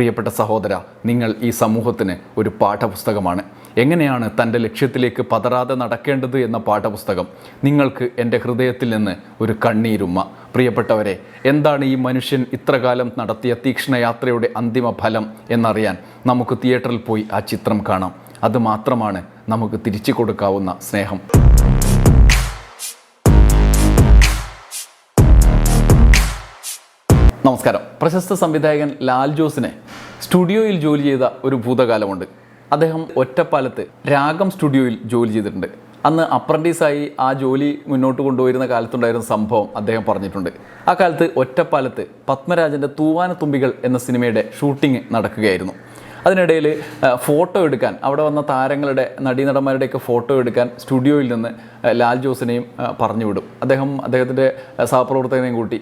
പ്രിയപ്പെട്ട സഹോദര നിങ്ങൾ ഈ സമൂഹത്തിന് ഒരു പാഠപുസ്തകമാണ്. എങ്ങനെയാണ് തന്റെ ലക്ഷ്യത്തിലേക്ക് പതറാതെ നടക്കേണ്ടത് എന്ന പാഠപുസ്തകം നിങ്ങൾക്ക് എന്റെ ഹൃദയത്തിൽ നിന്ന് ഒരു കണ്ണീരുമ്മ. പ്രിയപ്പെട്ടവരെ എന്താണ് ഈ മനുഷ്യൻ ഇത്രകാലം നടത്തിയ തീക്ഷ്ണയാത്രയുടെ അന്തിമ ഫലം എന്നറിയാൻ നമുക്ക് തിയേറ്ററിൽ പോയി ആ ചിത്രം കാണാം. അതുമാത്രമാണ് നമുക്ക് തിരിച്ചു കൊടുക്കാവുന്ന സ്നേഹം. നമസ്കാരം. പ്രശസ്ത സംവിധായകൻ ലാൽ ജോസിനെ സ്റ്റുഡിയോയിൽ ജോലി ചെയ്ത ഒരു ഭൂതകാലമുണ്ട്. അദ്ദേഹം ഒറ്റപ്പാലത്ത് രാഗം സ്റ്റുഡിയോയിൽ ജോലി ചെയ്തിട്ടുണ്ട്. അന്ന് അപ്രന്റീസായി ആ ജോലി മുന്നോട്ട് കൊണ്ടുവരുന്ന കാലത്തുണ്ടായിരുന്ന സംഭവം അദ്ദേഹം പറഞ്ഞിട്ടുണ്ട്. ആ കാലത്ത് ഒറ്റപ്പാലത്ത് പത്മരാജന്റെ തൂവാന തുമ്പികൾ എന്ന സിനിമയുടെ ഷൂട്ടിംഗ് നടക്കുകയായിരുന്നു. അതിനിടയിൽ ഫോട്ടോ എടുക്കാൻ അവിടെ വന്ന താരങ്ങളുടെ നടീനടന്മാരുടെയൊക്കെ ഫോട്ടോ എടുക്കാൻ സ്റ്റുഡിയോയിൽ നിന്ന് ലാൽ ജോസിനെയും പറഞ്ഞു വിടും. അദ്ദേഹം അദ്ദേഹത്തിന്റെ സഹപ്രവർത്തകനെയും കൂട്ടി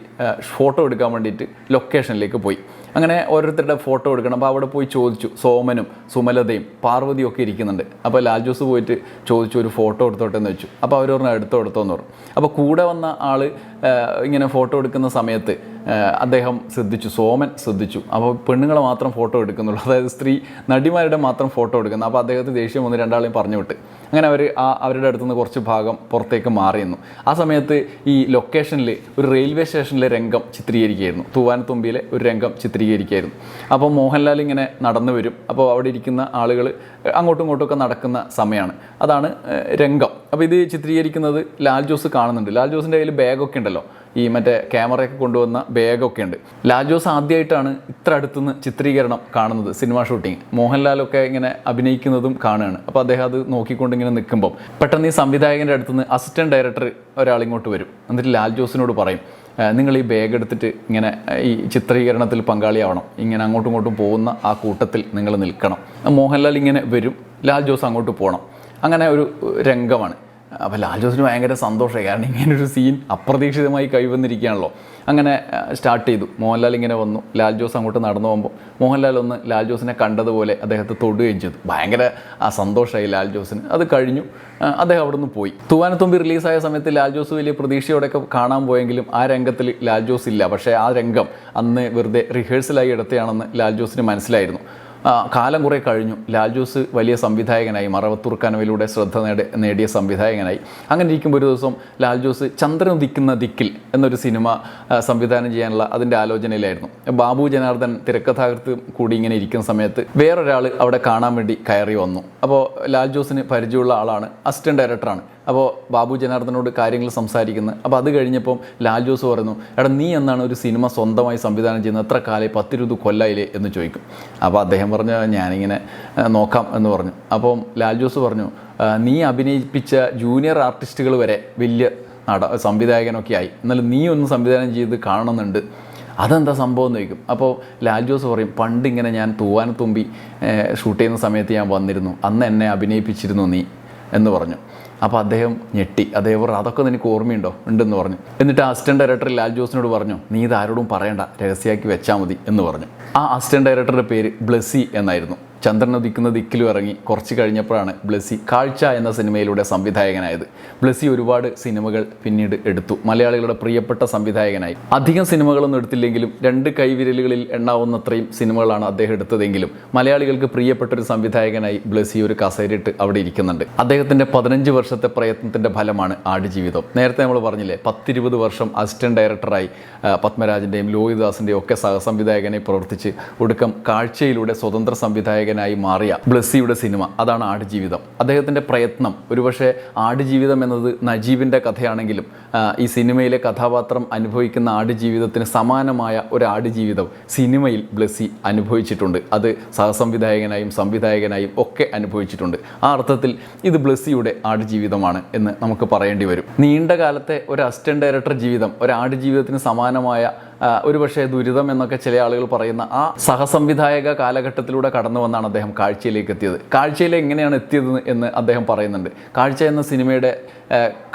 ഫോട്ടോ എടുക്കാൻ വേണ്ടിയിട്ട് ലൊക്കേഷനിലേക്ക് പോയി. അങ്ങനെ ഓരോരുത്തരുടെ ഫോട്ടോ എടുക്കണം. അപ്പോൾ അവിടെ പോയി ചോദിച്ചു. സോമനും സുമലതയും പാർവതിയും ഒക്കെ ഇരിക്കുന്നുണ്ട്. അപ്പോൾ ലാൽ ജോസ് പോയിട്ട് ചോദിച്ചു ഒരു ഫോട്ടോ എടുത്തോട്ടെ എന്ന് വെച്ചു. അപ്പോൾ അവർ പറഞ്ഞു എടുത്തോ എടുത്തോ എന്ന് പറഞ്ഞു. അപ്പോൾ കൂടെ വന്ന ആൾ ഇങ്ങനെ ഫോട്ടോ എടുക്കുന്ന സമയത്ത് അദ്ദേഹം ശ്രദ്ധിച്ചു. സോമൻ ശ്രദ്ധിച്ചു. അപ്പോൾ പെണ്ണുങ്ങളെ മാത്രം ഫോട്ടോ എടുക്കുന്നുള്ളൂ. അതായത് സ്ത്രീ നടിമാരുടെ മാത്രം ഫോട്ടോ എടുക്കുന്നു. അപ്പോൾ അദ്ദേഹത്തെ ദേഷ്യം വന്ന് രണ്ടാളെയും പറഞ്ഞു വിട്ട്. അങ്ങനെ അവർ ആ അവരുടെ അടുത്തുനിന്ന് കുറച്ച് ഭാഗം പുറത്തേക്ക് മാറിയിരുന്നു. ആ സമയത്ത് ഈ ലൊക്കേഷനിൽ ഒരു റെയിൽവേ സ്റ്റേഷനിലെ രംഗം ചിത്രീകരിക്കുകയായിരുന്നു. തൂവാനത്തുമ്പിയിലെ ഒരു രംഗം ചിത്രീകരിക്കുകയായിരുന്നു. അപ്പോൾ മോഹൻലാൽ ഇങ്ങനെ നടന്നു വരും. അപ്പോൾ അവിടെ ഇരിക്കുന്ന ആളുകൾ അങ്ങോട്ടും ഇങ്ങോട്ടും ഒക്കെ നടക്കുന്ന സമയമാണ് അതാണ് രംഗം. അപ്പോൾ ഇത് ചിത്രീകരിക്കുന്നത് ലാൽ ജോസ് കാണുന്നുണ്ട്. ലാൽ ജോസിന്റെ കയ്യിൽ ബാഗൊക്കെ ഉണ്ടല്ലോ. ഈ മറ്റേ ക്യാമറയൊക്കെ കൊണ്ടുവന്ന ബാഗൊക്കെ ഉണ്ട്. ലാജോസ് ആദ്യമായിട്ടാണ് ഇത്ര അടുത്തുനിന്ന് ചിത്രീകരണം കാണുന്നത് സിനിമ ഷൂട്ടിംഗ് മോഹൻലാലൊക്കെ ഇങ്ങനെ അഭിനയിക്കുന്നതും കാണുകയാണ്. അപ്പോൾ അദ്ദേഹം അത് നോക്കിക്കൊണ്ട് ഇങ്ങനെ നിൽക്കുമ്പോൾ പെട്ടെന്ന് ഈ സംവിധായകന്റെ അടുത്തുനിന്ന് അസിസ്റ്റന്റ് ഡയറക്ടർ ഒരാൾ ഇങ്ങോട്ട് വരും. എന്നിട്ട് ലാൽജോസിനോട് പറയും നിങ്ങൾ ഈ ബാഗ് എടുത്തിട്ട് ഇങ്ങനെ ഈ ചിത്രീകരണത്തിൽ പങ്കാളിയാവണം. ഇങ്ങനെ അങ്ങോട്ടും ഇങ്ങോട്ടും പോകുന്ന ആ കൂട്ടത്തിൽ നിങ്ങൾ നിൽക്കണം. മോഹൻലാൽ ഇങ്ങനെ വരും. ലാൽ ജോസ് അങ്ങോട്ട് പോകണം അങ്ങനെ ഒരു രംഗമാണ്. അപ്പോൾ ലാൽ ജോസിന് ഭയങ്കര സന്തോഷമായി. കാരണം ഇങ്ങനെ ഒരു സീൻ അപ്രതീക്ഷിതമായി കൈവന്നിരിക്കുകയാണല്ലോ. അങ്ങനെ സ്റ്റാർട്ട് ചെയ്തു. മോഹൻലാൽ ഇങ്ങനെ വന്നു. ലാൽ ജോസ് അങ്ങോട്ട് നടന്നു പോകുമ്പോൾ മോഹൻലാൽ ഒന്ന് ലാൽ ജോസിനെ കണ്ടതുപോലെ അദ്ദേഹത്തെ തൊടുകയും ചെയ്തു. ഭയങ്കര ആ സന്തോഷമായി ലാൽ ജോസിന്. അത് കഴിഞ്ഞു. അദ്ദേഹം അവിടെ നിന്ന് പോയി. തൂവാനത്തുമ്പി റിലീസായ സമയത്ത് ലാൽ ജോസ് വലിയ പ്രതീക്ഷയോടെയൊക്കെ കാണാൻ പോയെങ്കിലും ആ രംഗത്തിൽ ലാൽ ജോസ് ഇല്ല. പക്ഷേ ആ രംഗം അന്ന് വെറുതെ റിഹേഴ്സലായി എടുത്തയാണെന്ന് ലാൽ ജോസിന് മനസ്സിലായിരുന്നു. കാലം കുറേ കഴിഞ്ഞു. ലാൽ ജോസ് വലിയ സംവിധായകനായി മറവത്തൂർ കനവിലൂടെ ശ്രദ്ധ നേടി നേടിയ സംവിധായകനായി. അങ്ങനെ ഇരിക്കുമ്പോൾ ഒരു ദിവസം ലാൽ ജോസ് ചന്ദ്രൻ ഉദിക്കുന്ന ദിക്കിൽ എന്നൊരു സിനിമ സംവിധാനം ചെയ്യാനുള്ള അതിന്റെ ആലോചനയിലായിരുന്നു. ബാബു ജനാർദ്ദൻ തിരക്കഥാകൃത്ത് കൂടി ഇങ്ങനെ ഇരിക്കുന്ന സമയത്ത് വേറൊരാൾ അവിടെ കാണാൻ വേണ്ടി കയറി വന്നു. അപ്പോൾ ലാൽ ജോസിന് പരിചയമുള്ള ആളാണ് അസിസ്റ്റന്റ് ഡയറക്ടറാണ് അപ്പോൾ ബാബു ജനാർദ്ദനോട് കാര്യങ്ങൾ സംസാരിക്കുന്നത് അപ്പോൾ അത് കഴിഞ്ഞപ്പം ലാൽ ജോസ് പറയുന്നു എടാ നീ എന്നാണ് ഒരു സിനിമ സ്വന്തമായി സംവിധാനം ചെയ്യുന്നത്? എത്ര കാലം പത്തിരുപത് കൊല്ലായില്ലേ? എന്ന് ചോദിക്കും. അപ്പോൾ അദ്ദേഹം പറഞ്ഞു ഞാനിങ്ങനെ നോക്കാം എന്ന് പറഞ്ഞു. അപ്പം ലാൽ ജോസ് പറഞ്ഞു നീ അഭിനയിപ്പിച്ച ജൂനിയർ ആർട്ടിസ്റ്റുകൾ വരെ വലിയ നട സംവിധായകനൊക്കെ ആയി. എന്നാലും നീ ഒന്ന് സംവിധാനം ചെയ്ത് കാണണമെന്നുണ്ട്. അതെന്താ സംഭവം? എന്ന് ചോദിക്കും. അപ്പോൾ ലാൽ ജോസ് പറയും പണ്ട് ഇങ്ങനെ ഞാൻ തൂവാനത്തുമ്പി ഷൂട്ട് ചെയ്യുന്ന സമയത്ത് ഞാൻ വന്നിരുന്നു. അന്ന് എന്നെ അഭിനയിപ്പിച്ചിരുന്നു നീ എന്ന് പറഞ്ഞു. അപ്പോൾ അദ്ദേഹം ഞെട്ടി. അദ്ദേഹം പറഞ്ഞു അതൊക്കെ നിനക്ക് ഓർമ്മയുണ്ടോ? ഉണ്ടെന്ന് പറഞ്ഞു. എന്നിട്ട് അസിസ്റ്റന്റ് ഡയറക്ടർ ലാൽ ജോസിനോട് പറഞ്ഞു നീ ഇത് ആരോടും പറയണ്ട രഹസ്യമാക്കി വെച്ചാൽ മതി എന്ന് പറഞ്ഞു. ആ അസിസ്റ്റന്റ് ഡയറക്ടറുടെ പേര് ബ്ലസ്സി എന്നായിരുന്നു. ചന്ദ്രൻ ഉദിക്കുന്ന ദിക്കിലും ഇറങ്ങി കുറച്ച് കഴിഞ്ഞപ്പോഴാണ് ബ്ലസ്സി കാഴ്ച എന്ന സിനിമയിലൂടെ സംവിധായകനായത്. ബ്ലസ്സി ഒരുപാട് സിനിമകൾ പിന്നീട് എടുത്തു. മലയാളികളുടെ പ്രിയപ്പെട്ട സംവിധായകനായി. അധികം സിനിമകളൊന്നും എടുത്തില്ലെങ്കിലും രണ്ട് കൈവിരലുകളിൽ എണ്ണാവുന്നത്രയും സിനിമകളാണ് അദ്ദേഹം എടുത്തതെങ്കിലും മലയാളികൾക്ക് പ്രിയപ്പെട്ട ഒരു സംവിധായകനായി ബ്ലസ്സി ഒരു കസേരിട്ട് അവിടെ ഇരിക്കുന്നുണ്ട്. അദ്ദേഹത്തിന്റെ പതിനഞ്ച് വർഷത്തെ പ്രയത്നത്തിന്റെ ഫലമാണ് ആടുജീവിതം. നേരത്തെ നമ്മൾ പറഞ്ഞില്ലേ പത്തിരുപത് വർഷം അസിസ്റ്റന്റ് ഡയറക്ടറായി പത്മരാജന്റെയും ലോഹിദാസിന്റെയും ഒക്കെ സഹസംവിധായകനെ പ്രവർത്തിച്ച് ഒടുക്കം കാഴ്ചയിലൂടെ സ്വതന്ത്ര സംവിധായകനായി മാറിയ ബ്ലസ്സിയുടെ സിനിമ അതാണ് ആടുജീവിതം. അദ്ദേഹത്തിന്റെ പ്രയത്നം ഒരുപക്ഷെ ആടുജീവിതം എന്നത് നജീബിന്റെ കഥയാണെങ്കിലും ഈ സിനിമയിലെ കഥാപാത്രം അനുഭവിക്കുന്ന ആടുജീവിതത്തിന് സമാനമായ ഒരു ആടുജീവിതം സിനിമയിൽ ബ്ലസ്സി അനുഭവിച്ചിട്ടുണ്ട്. അത് സഹസംവിധായകനായും സംവിധായകനായും ഒക്കെ അനുഭവിച്ചിട്ടുണ്ട്. ആ അർത്ഥത്തിൽ ഇത് ബ്ലസ്സിയുടെ ആടുജീവിതമാണ് എന്ന് നമുക്ക് പറയേണ്ടി വരും. നീണ്ട കാലത്തെ ഒരു അസിസ്റ്റന്റ് ഡയറക്ടർ ജീവിതം ഒരു ആടുജീവിതത്തിന് സമാനമായ ഒരുപക്ഷെ ദുരിതം എന്നൊക്കെ ചില ആളുകൾ പറയുന്ന ആ സഹസംവിധായക കാലഘട്ടത്തിലൂടെ കടന്നു വന്നാണ് അദ്ദേഹം കാഴ്ചയിലേക്ക് എത്തിയത്. കാഴ്ചയിൽ എങ്ങനെയാണ് എത്തിയത് എന്ന് അദ്ദേഹം പറയുന്നുണ്ട്. കാഴ്ച എന്ന സിനിമയുടെ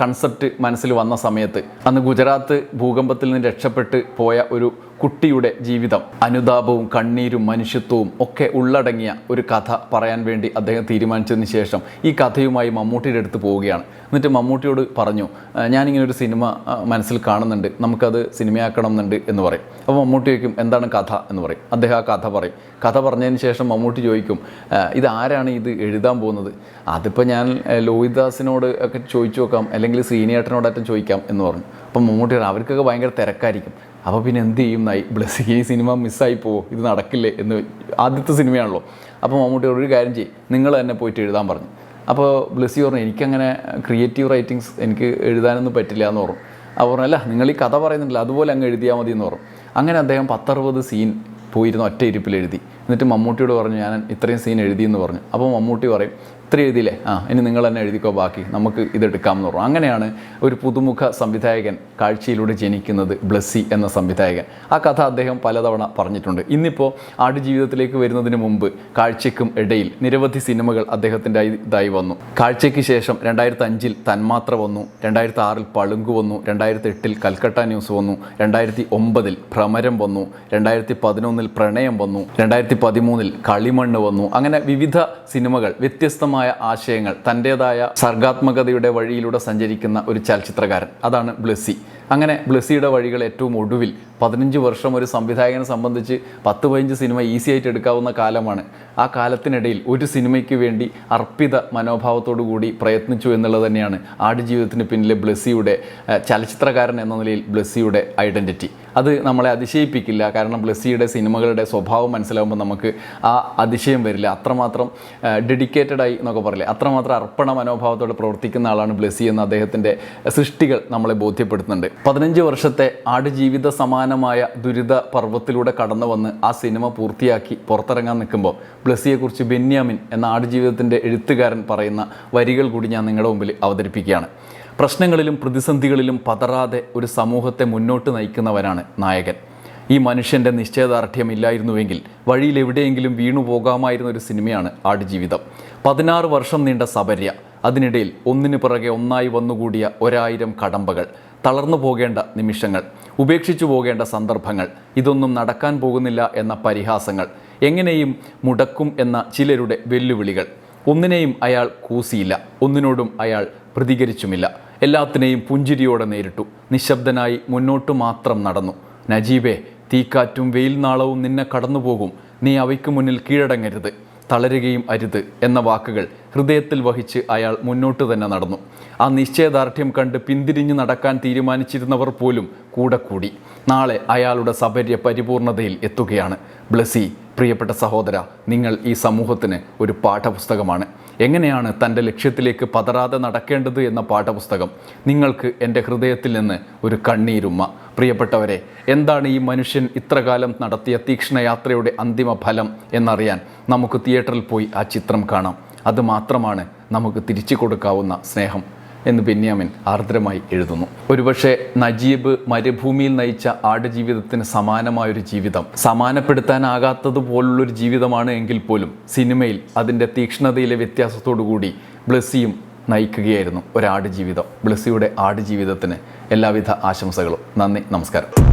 കൺസെപ്റ്റ് മനസ്സിൽ വന്ന സമയത്ത് അന്ന് ഗുജറാത്ത് ഭൂകമ്പത്തിൽ നിന്ന് രക്ഷപ്പെട്ട് പോയ ഒരു കുട്ടിയുടെ ജീവിതം. അനുതാപവും കണ്ണീരും മനുഷ്യത്വവും ഒക്കെ ഉള്ളടങ്ങിയ ഒരു കഥ പറയാൻ വേണ്ടി അദ്ദേഹം തീരുമാനിച്ചതിന് ശേഷം ഈ കഥയുമായി മമ്മൂട്ടിയുടെ അടുത്ത് പോവുകയാണ്. എന്നിട്ട് മമ്മൂട്ടിയോട് പറഞ്ഞു "ആ, ഞാനിങ്ങനെ ഒരു സിനിമ മനസ്സിൽ കാണുന്നുണ്ട്. നമുക്കത് സിനിമയാക്കണം എന്നുണ്ട് എന്ന് പറയും. അപ്പോൾ മമ്മൂട്ടി ചോദിക്കും എന്താണ് കഥ? എന്ന് പറയും. അദ്ദേഹം ആ കഥ പറയും. കഥ പറഞ്ഞതിന് ശേഷം മമ്മൂട്ടി ചോദിക്കും "ആ, ഇത് ആരാണ് ഇത് എഴുതാൻ പോകുന്നത്? അതിപ്പോൾ ഞാൻ ലോഹിദാസിനോട് ഒക്കെ ചോദിച്ചു നോക്കാം അല്ലെങ്കിൽ ശ്രീനിയേട്ടനോടൊക്കെ ചോദിക്കാം എന്ന് പറഞ്ഞു. അപ്പം മമ്മൂട്ടി അവർക്കൊക്കെ ഭയങ്കര തിരക്കായിരിക്കും. അപ്പോൾ പിന്നെ എന്ത് ചെയ്യും? ബ്ലസ് ഈ സിനിമ മിസ്സായി പോവോ? ഇത് നടക്കില്ലേ? എന്ന് ആദ്യത്തെ സിനിമയാണല്ലോ. അപ്പോൾ മമ്മൂട്ടി ഒരു കാര്യം ചെയ്യും. നിങ്ങൾ തന്നെ പോയിട്ട് എഴുതാൻ പറഞ്ഞു. അപ്പോൾ ബ്ലസ്സി പറഞ്ഞു എനിക്കങ്ങനെ ക്രിയേറ്റീവ് റൈറ്റിങ്സ് എനിക്ക് എഴുതാനൊന്നും പറ്റില്ല എന്ന് പറഞ്ഞു. അപ്പോൾ പറഞ്ഞു അല്ല നിങ്ങൾ ഈ കഥ പറയുന്നുണ്ടല്ലോ അതുപോലെ അങ്ങ് എഴുതിയാൽ മതി എന്ന് പറഞ്ഞു. അങ്ങനെ അദ്ദേഹം പത്തറുപത് സീൻ പോയിരുന്നു ഒറ്റ ഇരിപ്പിൽ എഴുതി. എന്നിട്ട് മമ്മൂട്ടിയോട് പറഞ്ഞു ഞാൻ ഇത്രയും സീൻ എഴുതി എന്ന് പറഞ്ഞു. അപ്പോൾ മമ്മൂട്ടി പറയും ഇത്ര എഴുതിയില്ലേ? ആ ഇനി നിങ്ങൾ തന്നെ എഴുതിക്കോ ബാക്കി നമുക്ക് ഇതെടുക്കാം എന്ന് പറഞ്ഞു. അങ്ങനെയാണ് ഒരു പുതുമുഖ സംവിധായകൻ കാഴ്ചയിലൂടെ ജനിക്കുന്നത് ബ്ലസ്സി എന്ന സംവിധായകൻ. ആ കഥ അദ്ദേഹം പലതവണ പറഞ്ഞിട്ടുണ്ട്. ഇന്നിപ്പോൾ ആടുജീവിതത്തിലേക്ക് വരുന്നതിന് മുമ്പ് കാഴ്ചയ്ക്കും ഇടയിൽ നിരവധി സിനിമകൾ അദ്ദേഹത്തിന്റെ ഇതായി വന്നു. കാഴ്ചയ്ക്ക് ശേഷം രണ്ടായിരത്തി അഞ്ചിൽ തന്മാത്ര വന്നു രണ്ടായിരത്തി ആറിൽ പളുങ്കു വന്നു രണ്ടായിരത്തി എട്ടിൽ കൽക്കട്ട ന്യൂസ് വന്നു രണ്ടായിരത്തി ഒമ്പതിൽ ഭ്രമരം വന്നു രണ്ടായിരത്തി പതിനൊന്നിൽ പ്രണയം വന്നു രണ്ടായിരത്തി പതിമൂന്നിൽ കളിമണ്ണ് വന്നു. അങ്ങനെ വിവിധ സിനിമകൾ വ്യത്യസ്തമായ ആശയങ്ങൾ തന്റെതായ സർഗാത്മകതയുടെ വഴിയിലൂടെ സഞ്ചരിക്കുന്ന ഒരു ചലച്ചിത്രകാരൻ. അതാണ് ബ്ലസ്സി അങ്ങനെ ബ്ലസ്സിയുടെ വഴികൾ ഏറ്റവും ഒടുവിൽ പതിനഞ്ച് വർഷം ഒരു സംവിധായകനെ സംബന്ധിച്ച് പത്ത് പതിനഞ്ച് സിനിമ ഈസി ആയിട്ട് എടുക്കാവുന്ന കാലമാണ്. ആ കാലത്തിനിടയിൽ ഒരു സിനിമയ്ക്ക് വേണ്ടി അർപ്പിത മനോഭാവത്തോടു കൂടി പ്രയത്നിച്ചു എന്നുള്ളത് തന്നെയാണ് ആടുജീവിതത്തിന് പിന്നിലെ ബ്ലസ്സിയുടെ ചലച്ചിത്രകാരൻ എന്ന നിലയിൽ ബ്ലസ്സിയുടെ ഐഡന്റിറ്റി അത് നമ്മളെ അതിശയിപ്പിക്കില്ല. കാരണം ബ്ലസ്സിയുടെ സിനിമകളുടെ സ്വഭാവം മനസ്സിലാകുമ്പോൾ നമുക്ക് ആ അതിശയം വരില്ല. അത്രമാത്രം ഡെഡിക്കേറ്റഡ് ആയി എന്നൊക്കെ പറയില്ലേ? അത്രമാത്രം അർപ്പണ മനോഭാവത്തോടെ പ്രവർത്തിക്കുന്ന ആളാണ് ബ്ലസ്സി എന്ന അദ്ദേഹത്തിന്റെ സൃഷ്ടികൾ നമ്മളെ ബോധ്യപ്പെടുത്തുന്നുണ്ട്. പതിനഞ്ച് വർഷത്തെ ആടുജീവിത സമാനമായ ദുരിത പർവത്തിലൂടെ കടന്നു വന്ന് ആ സിനിമ പൂർത്തിയാക്കി പുറത്തിറങ്ങാൻ നിൽക്കുമ്പോൾ ബ്ലസ്സിയെക്കുറിച്ച് ബെന്യാമിൻ എന്ന ആടുജീവിതത്തിന്റെ എഴുത്തുകാരൻ പറയുന്ന വരികൾ കൂടി ഞാൻ നിങ്ങളുടെ മുമ്പിൽ അവതരിപ്പിക്കുകയാണ്. പ്രശ്നങ്ങളിലും പ്രതിസന്ധികളിലും പതറാതെ ഒരു സമൂഹത്തെ മുന്നോട്ട് നയിക്കുന്നവനാണ് നായകൻ. ഈ മനുഷ്യന്റെ നിശ്ചയദാർഢ്യം ഇല്ലായിരുന്നുവെങ്കിൽ വഴിയിൽ എവിടെയെങ്കിലും വീണു പോകാമായിരുന്ന ഒരു സിനിമയാണ് ആടുജീവിതം. പതിനാറ് വർഷം നീണ്ട സബര്യ അതിനിടയിൽ ഒന്നിനു പിറകെ ഒന്നായി വന്നുകൂടിയ ഒരായിരം കടമ്പകൾ തളർന്നു പോകേണ്ട നിമിഷങ്ങൾ ഉപേക്ഷിച്ചു പോകേണ്ട സന്ദർഭങ്ങൾ ഇതൊന്നും നടക്കാൻ പോകുന്നില്ല എന്ന പരിഹാസങ്ങൾ എങ്ങനെയും മുടക്കും എന്ന ചിലരുടെ വെല്ലുവിളികൾ. ഒന്നിനെയും അയാൾ കൂസിയില്ല ഒന്നിനോടും അയാൾ പ്രതികരിച്ചുമില്ല. എല്ലാത്തിനെയും പുഞ്ചിരിയോടെ നേരിട്ടു. നിശബ്ദനായി മുന്നോട്ടു മാത്രം നടന്നു. നജീബെ തീക്കാറ്റും വെയിൽ നാളവും നിന്നെ കടന്നുപോകും. നീ അവയ്ക്ക് മുന്നിൽ കീഴടങ്ങരുത്. തളരുകയും അരുത് എന്ന വാക്കുകൾ ഹൃദയത്തിൽ വഹിച്ച് അയാൾ മുന്നോട്ട് തന്നെ നടന്നു. ആ നിശ്ചയദാർഢ്യം കണ്ട് പിന്തിരിഞ്ഞു നടക്കാൻ തീരുമാനിച്ചിരുന്നവർ പോലും കൂടെ കൂടി. നാളെ അയാളുടെ സബര്യ പരിപൂർണതയിൽ എത്തുകയാണ്. ബ്ലസി പ്രിയപ്പെട്ട സഹോദര നിങ്ങൾ ഈ സമൂഹത്തിന് ഒരു പാഠപുസ്തകമാണ്. എങ്ങനെയാണ് തന്റെ ലക്ഷ്യത്തിലേക്ക് പതറാതെ നടക്കേണ്ടത് എന്ന പാഠപുസ്തകം നിങ്ങൾക്ക് എന്റെ ഹൃദയത്തിൽ നിന്ന് ഒരു കണ്ണീരുമ്മ. പ്രിയപ്പെട്ടവരെ എന്താണ് ഈ മനുഷ്യൻ ഇത്രകാലം നടത്തിയ തീക്ഷ്ണയാത്രയുടെ അന്തിമ ഫലം എന്നറിയാൻ നമുക്ക് തിയേറ്ററിൽ പോയി ആ ചിത്രം കാണാം. അതുമാത്രമാണ് നമുക്ക് തിരിച്ചു കൊടുക്കാവുന്ന സ്നേഹം. എന്ന് ബെന്യാമിൻ ആർദ്രമായി എഴുതുന്നു. ഒരുപക്ഷെ നജീബ് മരുഭൂമിയിൽ നയിച്ച ആടുജീവിതത്തിന് സമാനമായൊരു ജീവിതം. സമാനപ്പെടുത്താനാകാത്തതുപോലുള്ളൊരു ജീവിതമാണ് എങ്കിൽ പോലും സിനിമയിൽ അതിന്റെ തീക്ഷ്ണതയിലെ വ്യത്യാസത്തോടു കൂടി ബ്ലസ്സിയും നയിക്കുകയായിരുന്നു ഒരാടുജീവിതം. ബ്ലസ്സിയുടെ ആടുജീവിതത്തിന് എല്ലാവിധ ആശംസകളും. നന്ദി നമസ്കാരം.